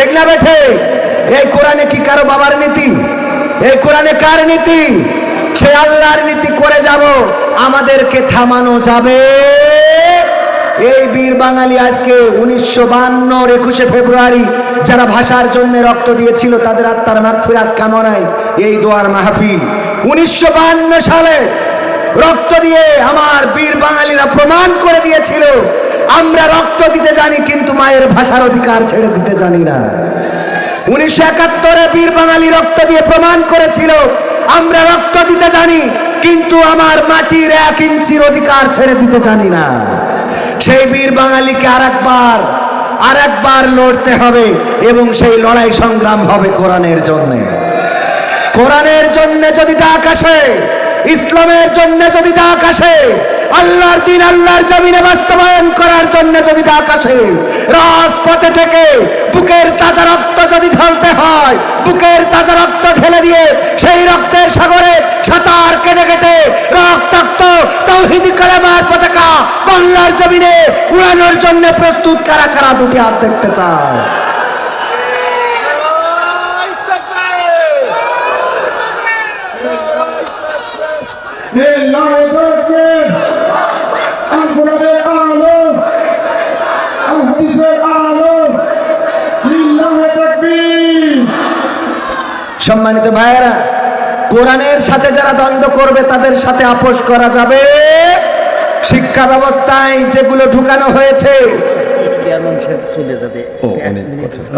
ঠিক না বেঠে। এই কোরআনে কি কারও বাবার নীতি? এই কোরআনে কার নীতি? সে আল্লাহর নীতি করে যাব, আমাদেরকে থামানো যাবে। এই বীর বাঙালি আজকে উনিশশো বান্নর একুশে ফেব্রুয়ারি, যারা ভাষার জন্য রক্ত দিয়েছিল, তাদের আত্মার মাগফিরাত কামনায় এই দোয়ার মাহফিল। উনিশশো বান্ন সালে রক্ত দিয়ে আমার বীর বাঙালিরা প্রমাণ করে দিয়েছিল আমরা রক্ত দিতে জানি, কিন্তু মায়ের ভাষার অধিকার ছেড়ে দিতে জানি না। উনিশশো একাত্তরে বীর বাঙালি রক্ত দিয়ে প্রমাণ করেছিল, আমরা রক্ত দিতে জানি, কিন্তু আমার মাটির এক ইঞ্চির অধিকার ছেড়ে দিতে জানি না। সেই বীর বাঙালিকে আর একবার আর একবার লড়তে হবে এবং সেই লড়াই সংগ্রাম হবে কোরআনের জন্য। কোরআনের জন্য যদি ডাক আসে ইসলামের জন্য যদি ডাক আসে, আল্লাহর দিন আল্লাহর জমিনে বাস্তবায়ন করার জন্য যদি ডাক আসে, রাজপথে থেকে বুকের তাজা রক্ত যদি ঢালতে হয়, বুকের তাজা রক্ত ঢেলে দিয়ে সেই রক্তের সাগরে সাঁতার কেটে কেটে রক্তাক্ত তৌহিদি কালামার পতাকা বাংলার জমিনে উড়ানোর জন্য প্রস্তুত কারা কারা দুটি হাত দেখতে চায়? সম্মানিত ভাইয়েরা কোরআনের সাথে যারা দ্বন্দ্ব করবে তাদের সাথে আপোষ করা যাবে। শিক্ষা ব্যবস্থায় যেগুলো ঢুকানো হয়েছে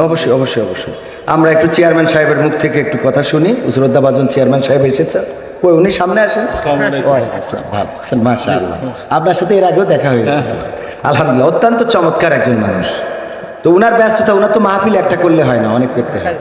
অবশ্যই অবশ্যই অবশ্যই। আমরা একটু চেয়ারম্যান সাহেবের মুখ থেকে একটু কথা শুনি। উসরুদ্দাবাজন চেয়ারম্যান সাহেব এসেছে। ওই উনি সামনে আসেন ওয়ালাইকুম আসসালাম, ভালো আছেন মাশাআল্লাহ। আপনার সাথে এর আগেও দেখা হয়েছে। আলহামদুলিল্লাহ অত্যন্ত চমৎকার একজন মানুষ। তো উনার ব্যস্ততা উনার তো মাহফিল একটা করলে হয় না অনেক করতে হয়।